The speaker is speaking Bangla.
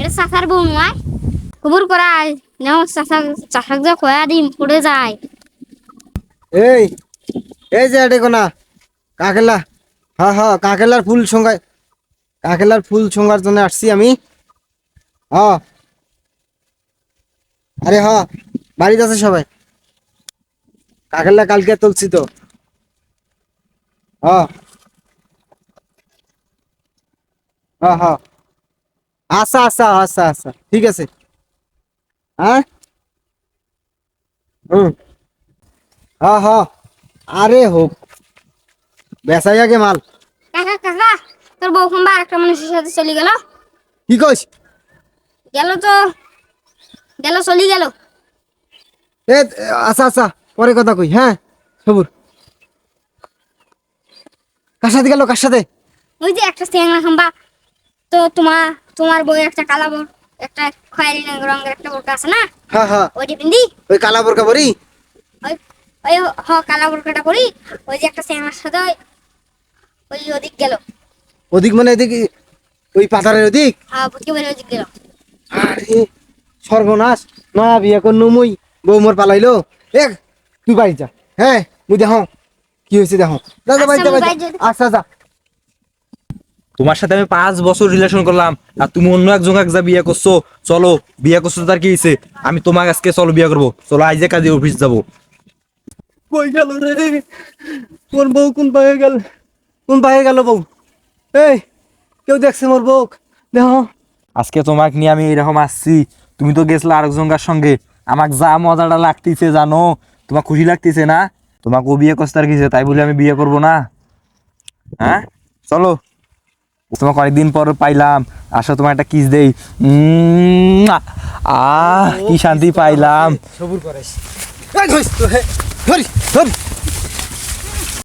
এটা নয় খবর যা কয়া দিম পড়ে যায়। এই এই যে এটা কোনা কাকেলা। কাকেলার ফুল সঙ্গায় কাকেলার ফুল জন্য আসছি আমি। হ্যাঁ আরে হ্যাঁ বাড়িতে আছে সবাই। কাকেলা কালকে তুলছি তো। হ্যাঁ হ্যাঁ হ্যাঁ আচ্ছা আচ্ছা আচ্ছা আচ্ছা ঠিক আছে। হ্যাঁ? হুম। হ্যাঁ হ্যাঁ আরে হোক বেচাই আগে মাল। কাকা কাকা তোর বউ কোনবা একটা মানুষের সাথে চলে গেল? কি কইস? গেল তো গেল চলে গেল। এ আচ্ছা আচ্ছা পরে কথা কই হ্যাঁ? সবুর। কার সাথে গেল কার সাথে? ওই যে একটা চেংড়া খাম্বা তো তোমার তোমার বউ একটা কালা বউ একটা খয়েরি রঙের একটা বোরকা আছে না? হ্যাঁ হ্যাঁ ওইটা পিন্দি ওই কালা বোরকা পরি? ওই ওই হ কালা বোরকাটা পরি। ওই যে একটা চেংড়ার সাথে ওই- ওদিক গেল। ওদিক মানে এদিক ওই পাথারের ওদিক? হ্যাঁ বুঝকে বেরিয়ে ওদিক গেল। আরে সর্বনাশ। নয়া বিয়ে কর নুমুই বউ মোর পালাইলো। এক তুই বাড়ি যা। হ্যাঁ মুই দেখো। কি হয়েছে দেখো। বাড়ি যা, আচ্ছা, বাড়ি যা। আচ্ছা যা তোমার সাথে আমি পাঁচ বছর রিলেশন করলাম আর তুমি অন্য একজন এক যা বিয়ে করছ চলো বিয়ে করছ তার কি হয়েছে আমি তোমার আজকে চলো বিয়ে করব। চলো আইজে কাজে অফিস যাব। কই গেল রে? কোন বউ কোন পায়ে গেল? কোন পায়ে গেল বউ? এই কেউ দেখছে মোর বউ দেখো আজকে তোমাকে নিয়ে আমি এরকম আসছি। তুমি তো গেছলা আরেকজনকার সঙ্গে। আমাকে যা মজাটা লাগতেছে জানো? তোমার খুশি লাগতেছে না? তোমাকে বিয়ে করতে আর কিছু তাই বলে আমি বিয়ে করব না। হ্যাঁ? চলো। তোমাকে অনেকদিন পর পাইলাম। আসো তোমার একটা কিস দেই। উম, আহ কি শান্তি পাইলাম। সবুর করাইস